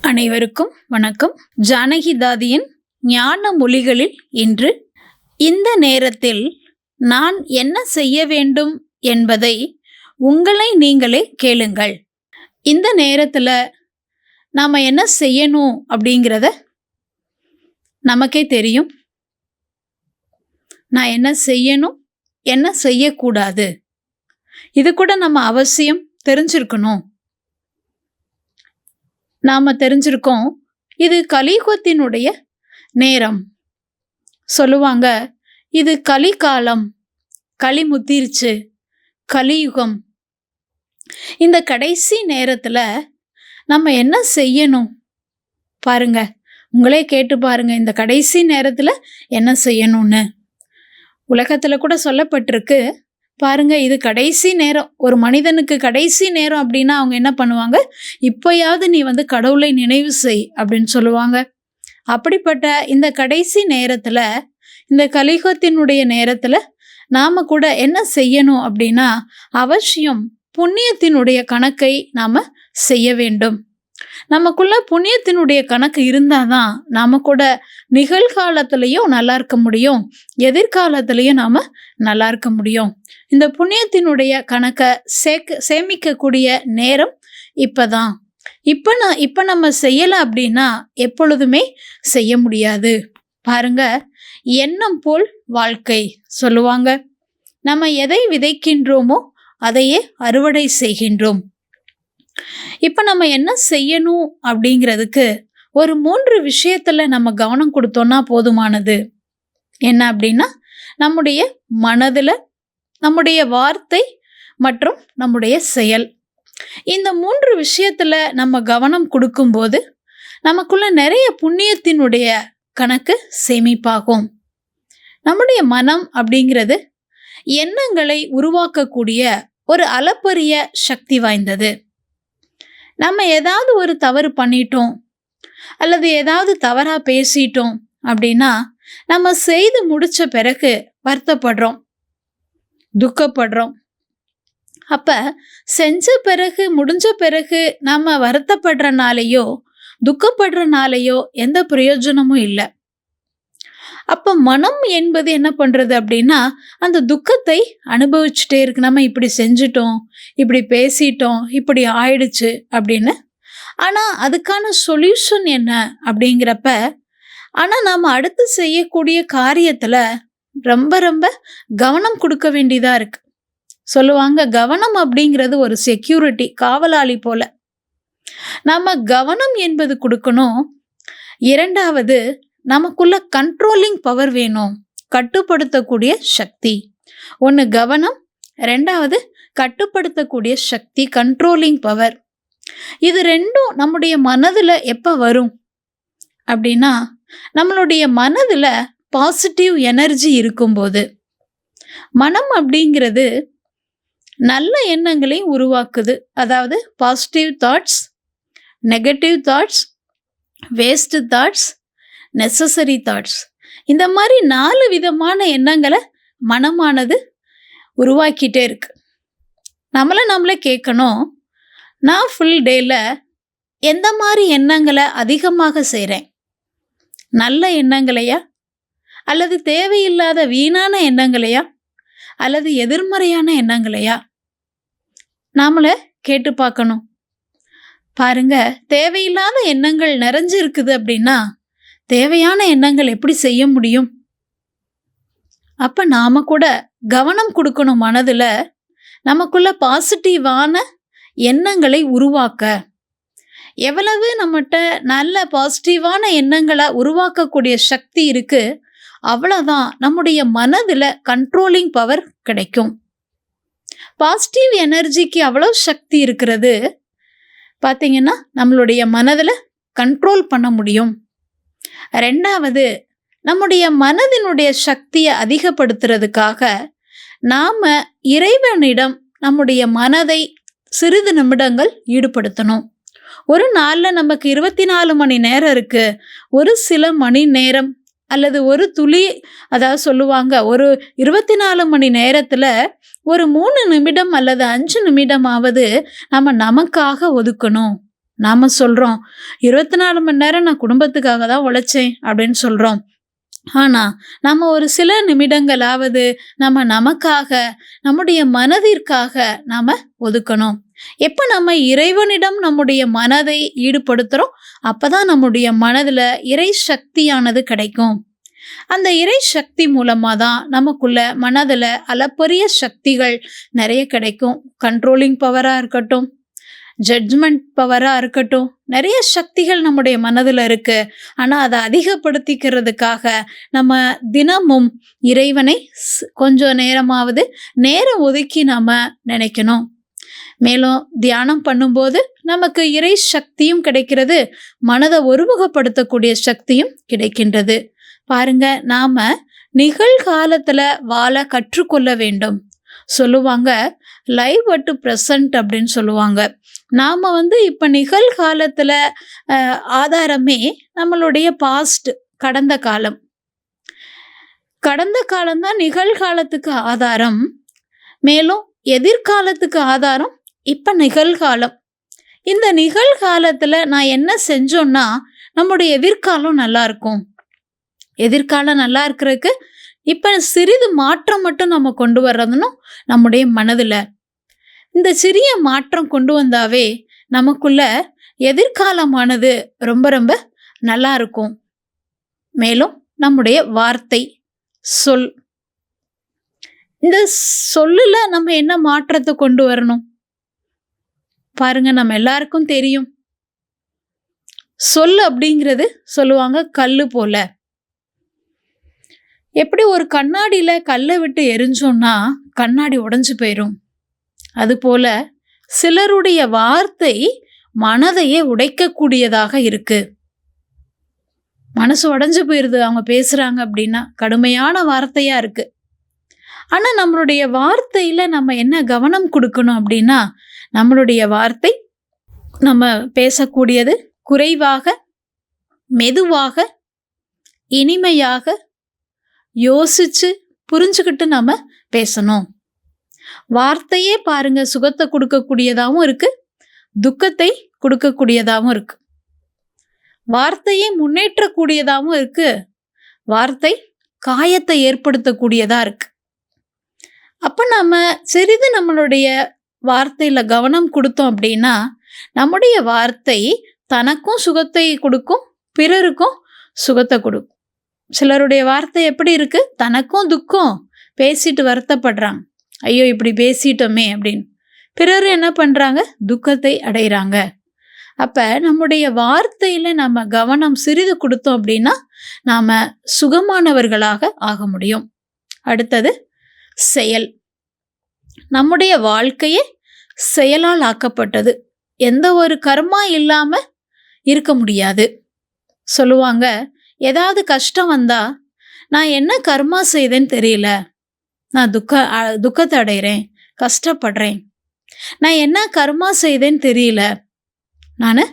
அனைவருக்கும் வணக்கம். ஜானகி தாதியின் ஞான மொழிகளில் இன்று இந்த நேரத்தில் நான் என்ன செய்ய வேண்டும் என்பதை உங்களை நீங்களே கேளுங்கள். இந்த நேரத்தில் நாம் என்ன செய்யணும் அப்படிங்கிறத நமக்கே தெரியும். நான் என்ன செய்யணும் என்ன செய்யக்கூடாது? இது கூட நம்ம அவசியம் தெரிஞ்சிருக்கணும். நாம தெரிஞ்சிருக்கோம் இது கலியுகத்தினுடைய நேரம். சொல்லுவாங்க இது கலிகாலம் களி முத்திருச்சு கலியுகம். இந்த கடைசி நேரத்துல நம்ம என்ன செய்யணும்? பாருங்க உங்களே கேட்டு பாருங்க இந்த கடைசி நேரத்துல என்ன செய்யணும்னு. உலகத்துல கூட சொல்லப்பட்டிருக்கு பாருங்க இது கடைசி நேரம். ஒரு மனிதனுக்கு கடைசி நேரம் அப்படின்னா அவங்க என்ன பண்ணுவாங்க? இப்பயாவது நீ வந்து கடவுளை நினைவு செய் அப்படின்னு சொல்லுவாங்க. அப்படிப்பட்ட இந்த கடைசி நேரத்தில் இந்த கலியுகத்தினுடைய நேரத்தில் நாம் கூட என்ன செய்யணும் அப்படின்னா அவசியம் புண்ணியத்தினுடைய கணக்கை நாம் செய்ய வேண்டும். நமக்குள்ள புண்ணியத்தினுடைய கணக்கு இருந்தாதான் நாம கூட நிகழ்காலத்திலையும் நல்லா இருக்க முடியும். எதிர்காலத்திலையும் நாம நல்லா இருக்க முடியும். இந்த புண்ணியத்தினுடைய கணக்கை சேக்க சேமிக்கக்கூடிய நேரம் இப்பதான். இப்ப நான் இப்ப நம்ம செய்யலை அப்படின்னா எப்பொழுதுமே செய்ய முடியாது. பாருங்க எண்ணம் போல் வாழ்க்கை சொல்லுவாங்க. நம்ம எதை விதைக்கின்றோமோ அதையே அறுவடை செய்கின்றோம். இப்போ நம்ம என்ன செய்யணும் அப்படிங்கிறதுக்கு ஒரு மூன்று விஷயத்துல நம்ம கவனம் கொடுத்தோம்னா போதுமானது. என்ன அப்படின்னா நம்முடைய மனதில் நம்முடைய வார்த்தை மற்றும் நம்முடைய செயல். இந்த மூன்று விஷயத்துல நம்ம கவனம் கொடுக்கும்போது நமக்குள்ள நிறைய புண்ணியத்தினுடைய கணக்கு சேமிப்பாகும். நம்முடைய மனம் அப்படிங்கிறது எண்ணங்களை உருவாக்கக்கூடிய ஒரு அளப்பரிய சக்தி வாய்ந்தது. நம்ம ஏதாவது ஒரு தவறு பண்ணிட்டோம் அல்லது ஏதாவது தவறா பேசிட்டோம் அப்படின்னா நம்ம செய்து முடிச்ச பிறகு வருத்தப்படுறோம் துக்கப்படுறோம். அப்ப செஞ்ச பிறகு முடிஞ்ச பிறகு நம்ம வருத்தப்படுறனாலேயோ துக்கப்படுறனாலேயோ எந்த பிரயோஜனமும் இல்லை. அப்போ மனம் என்பது என்ன பண்ணுறது அப்படின்னா அந்த துக்கத்தை அனுபவிச்சுட்டே இருக்கு. நம்ம இப்படி செஞ்சிட்டோம் இப்படி பேசிட்டோம் இப்படி ஆயிடுச்சு அப்படின்னு. ஆனால் அதுக்கான சொல்யூஷன் என்ன அப்படிங்கிறப்ப ஆனால் நாம் அடுத்து செய்யக்கூடிய காரியத்தில் ரொம்ப ரொம்ப கவனம் கொடுக்க வேண்டியதாக இருக்குது சொல்லுவாங்க கவனம் அப்படிங்கிறது ஒரு செக்யூரிட்டி காவலாளி போல. நாம் கவனம் என்பது கொடுக்கணும். இரண்டாவது நமக்குள்ள கண்ட்ரோலிங் பவர் வேணும். கட்டுப்படுத்தக்கூடிய சக்தி. ஒன்று கவனம் ரெண்டாவது கட்டுப்படுத்தக்கூடிய சக்தி கண்ட்ரோலிங் பவர் இது ரெண்டும் நம்முடைய மனதில் எப்போ வரும்? அப்படின்னா நம்மளுடைய மனதில் பாசிட்டிவ் எனர்ஜி இருக்கும்போது. மனம் அப்படிங்கிறது நல்ல எண்ணங்களையும் உருவாக்குது. அதாவது positive thoughts negative thoughts waste thoughts necessary thoughts இந்த மாதிரி நாலு விதமான எண்ணங்களை மனமானது உருவாக்கிட்டே இருக்கு. நம்மளை நம்மளே கேட்கணும். நான் ஃபுல் டேயில் எந்த மாதிரி எண்ணங்களை அதிகமாக செய்கிறேன் நல்ல எண்ணங்களையா? அல்லது தேவையில்லாத வீணான எண்ணங்களையா? அல்லது எதிர்மறையான எண்ணங்களையா? நாமளை கேட்டு பார்க்கணும். பாருங்க தேவையில்லாத எண்ணங்கள் நிறைஞ்சிருக்குது அப்படின்னா தேவையான எண்ணங்கள் எப்படி செய்ய முடியும்? அப்ப நாம கூட கவனம் கொடுக்கணும் மனதில். நமக்குள்ள பாசிட்டிவான எண்ணங்களை உருவாக்க. எவ்வளவு நம்மகிட்ட நல்ல பாசிட்டிவான எண்ணங்களை உருவாக்கக்கூடிய சக்தி இருக்கு அவ்வளோதான் நம்முடைய மனதில் கண்ட்ரோலிங் பவர் கிடைக்கும். பாசிட்டிவ் எனர்ஜிக்கு அவ்வளோ சக்தி இருக்கிறது. பார்த்திங்கன்னா நம்மளுடைய மனதில் கண்ட்ரோல் பண்ண முடியும். ரெண்டாவது நம்முடைய மனதினுடைய சக்தியை அதிகப்படுத்துறதுக்காக நாம இறைவனிடம் நம்முடைய மனதை சிறிது நிமிடங்கள் ஈடுபடுத்தணும். ஒரு நாளில் நமக்கு இருபத்தி நாலு மணி நேரம் இருக்கு. ஒரு சில மணி நேரம் அல்லது ஒரு துளி அதாவது சொல்லுவாங்க ஒரு இருபத்தி நாலு மணி நேரத்தில் ஒரு மூணு நிமிடம் அல்லது அஞ்சு நிமிடமாவது நம்ம நமக்காக ஒதுக்கணும். நாம் சொல்கிறோம் இருபத்தி நாலு மணி நேரம் நான் குடும்பத்துக்காக தான் உழைச்சேன் அப்படின்னு சொல்கிறோம் ஆனால் நம்ம ஒரு சில நிமிடங்களாவது நம்ம நமக்காக நம்முடைய மனதிற்காக நாம் ஒதுக்கணும். எப்போ நம்ம இறைவனிடம் நம்முடைய மனதை ஈடுபடுத்துகிறோம் அப்போ தான் நம்முடைய மனதில் இறை சக்தியானது கிடைக்கும். அந்த இறை சக்தி மூலமாக தான் நமக்குள்ள மனதில் அளப்பரிய சக்திகள் நிறைய கிடைக்கும். கண்ட்ரோலிங் பவராக இருக்கட்டும் ஜட்ஜ்மெண்ட் பவராக இருக்கட்டும். நிறைய சக்திகள் நம்முடைய மனதில் இருக்குது ஆனால் அதை அதிகப்படுத்திக்கிறதுக்காக நம்ம தினமும் இறைவனை கொஞ்சம் நேரமாவது நேரம் ஒதுக்கி நாம் நினைக்கணும். மேலும் தியானம் பண்ணும்போது நமக்கு இறை சக்தியும் கிடைக்கிறது. மனதை ஒருமுகப்படுத்தக்கூடிய சக்தியும் கிடைக்கின்றது. பாருங்க நாம நிகழ்காலத்தில் வாழ கற்றுக்கொள்ள வேண்டும். சொல்லுவாங்க லைவ் டு ப்ரெசன்ட் அப்படின்னு சொல்லுவாங்க. நாம் வந்து இப்போ நிகழ்காலத்தில் ஆதாரமே நம்மளுடைய பாஸ்ட் கடந்த காலம். கடந்த காலம்தான் நிகழ்காலத்துக்கு ஆதாரம். மேலும் எதிர்காலத்துக்கு ஆதாரம் இப்போ நிகழ்காலம். இந்த நிகழ்காலத்தில் நான் என்ன செஞ்சோன்னா நம்முடைய எதிர்காலம் நல்லா இருக்கும். எதிர்காலம் நல்லா இருக்கிறதுக்கு இப்போ சிறிது மாற்றம் மட்டும் நம்ம கொண்டு வர்றதுன்னு நம்முடைய மனதில் இந்த சிறிய மாற்றம் கொண்டு வந்தாவே நமக்குள்ள எதிர்காலமானது ரொம்ப ரொம்ப நல்லா இருக்கும். மேலும் நம்முடைய வார்த்தை சொல். இந்த சொல்லுல நம்ம என்ன மாற்றத்தை கொண்டு வரணும்? பாருங்க நம்ம எல்லாருக்கும் தெரியும். சொல் அப்படிங்கிறது சொல்லுவாங்க கல் போல. எப்படி ஒரு கண்ணாடியில் கல்லை விட்டு எரிஞ்சோம்னா கண்ணாடி உடஞ்சி போயிடும் அதுபோல சிலருடைய வார்த்தை மனதையே உடைக்கக்கூடியதாக இருக்கு. மனசு உடைஞ்சு போயிடுது அவங்க பேசுறாங்க அப்படின்னா கடுமையான வார்த்தையா இருக்கு. ஆனா நம்மளுடைய வார்த்தையில நம்ம என்ன கவனம் கொடுக்கணும் அப்படின்னா நம்மளுடைய வார்த்தை நம்ம பேசக்கூடியது குறைவாக மெதுவாக இனிமையாக யோசிச்சு புரிஞ்சுக்கிட்டு நம்ம பேசணும். வார்த்தையே பாருங்க சுகத்தை கொடுக்கக்கூடியதாகவும் இருக்கு துக்கத்தை கொடுக்கக்கூடியதாகவும் இருக்கு. வார்த்தையே முன்னேற்றக்கூடியதாகவும் இருக்கு வார்த்தை காயத்தை ஏற்படுத்தக்கூடியதாக இருக்கு. அப்போ நம்ம சிறிது நம்மளுடைய வார்த்தையில் கவனம் கொடுத்தோம் அப்படின்னா நம்முடைய வார்த்தை தனக்கும் சுகத்தை கொடுக்கும் பிறருக்கும் சுகத்தை கொடுக்கும். சிலருடைய வார்த்தை எப்படி இருக்குது தனக்கும் துக்கம் பேசிட்டு வருத்தப்படுறாங்க. ஐயோ இப்படி பேசிட்டோமே அப்படின்னு. பிறர் என்ன பண்ணுறாங்க துக்கத்தை அடைகிறாங்க அப்போ நம்முடைய வார்த்தையில் நம்ம கவனம் சிறிது கொடுத்தோம் அப்படின்னா நாம் சுகமானவர்களாக ஆக முடியும். அடுத்தது செயல். நம்முடைய வாழ்க்கையே செயலால் ஆக்கப்பட்டது. எந்த ஒரு கர்மா இல்லாமல் இருக்க முடியாது. சொல்லுவாங்க ஏதாவது கஷ்டம் வந்தால் நான் என்ன கர்மா செய்தேன்னு தெரியல. நான் துக்க துக்கத்தை அடைகிறேன் கஷ்டப்படுறேன். நான் என்ன கர்மா செய்தேன்னு தெரியல. நான்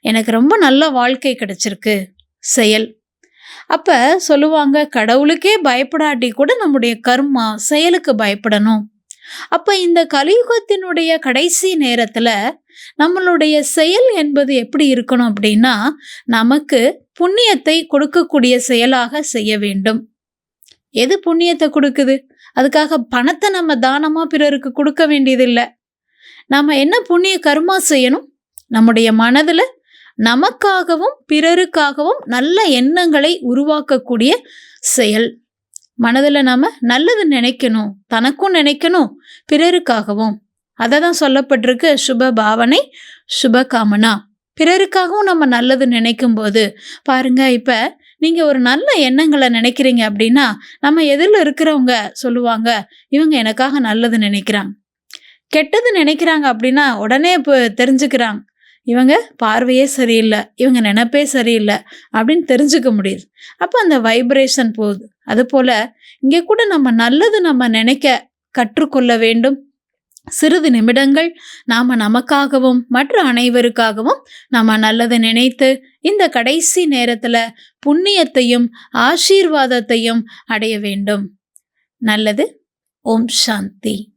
எனக்கு ரொம்ப நல்ல வாழ்க்கை கிடைச்சிருக்கு. செயல். அப்போ சொல்லுவாங்க கடவுளுக்கே பயப்படாட்டி கூட நம்முடைய கர்மா செயலுக்கு பயப்படணும். அப்போ இந்த கலியுகத்தினுடைய கடைசி நேரத்தில் நம்மளுடைய செயல் என்பது எப்படி இருக்கணும் அப்படின்னா நமக்கு புண்ணியத்தை கொடுக்கக்கூடிய செயலாக செய்ய வேண்டும். எது புண்ணியத்தை கொடுக்குது? அதுக்காக பணத்தை நம்ம தானமாக பிறருக்கு கொடுக்க வேண்டியதில்லை. நாம் என்ன புண்ணிய கர்மா செய்யணும்? நம்முடைய மனதில் நமக்காகவும் பிறருக்காகவும் நல்ல எண்ணங்களை உருவாக்கக்கூடிய செயல். மனதில் நாம் நல்லது நினைக்கணும் தனக்கும் நினைக்கணும் பிறருக்காகவும். அதை தான் சொல்லப்பட்டிருக்கு சுப பாவனை சுப காமனா. பிறருக்காகவும் நம்ம நல்லது நினைக்கும் போது பாருங்க இப்போ நீங்கள் ஒரு நல்ல எண்ணங்களை நினைக்கிறீங்க அப்படின்னா நம்ம எதிரில் இருக்கிறவங்க சொல்லுவாங்க இவங்க எனக்காக நல்லது நினைக்கிறாங்க. கெட்டது நினைக்கிறாங்க அப்படின்னா உடனே இப்போ தெரிஞ்சுக்கிறாங்க. இவங்க பார்வையே சரியில்லை இவங்க நினப்பே சரியில்லை அப்படின்னு தெரிஞ்சுக்க முடியுது. அப்போ அந்த வைப்ரேஷன் போகுது. அதுபோல் இங்கே கூட நம்ம நல்லது நம்ம நினைக்க கற்றுக்கொள்ள வேண்டும். சிறிது நிமிடங்கள் நாம் நமக்காகவும் மற்ற அனைவருக்காகவும் நாம் நல்லதை நினைத்து இந்த கடைசி நேரத்தில் புண்ணியத்தையும் ஆசீர்வாதத்தையும் அடைய வேண்டும். நல்லது. ஓம் சாந்தி.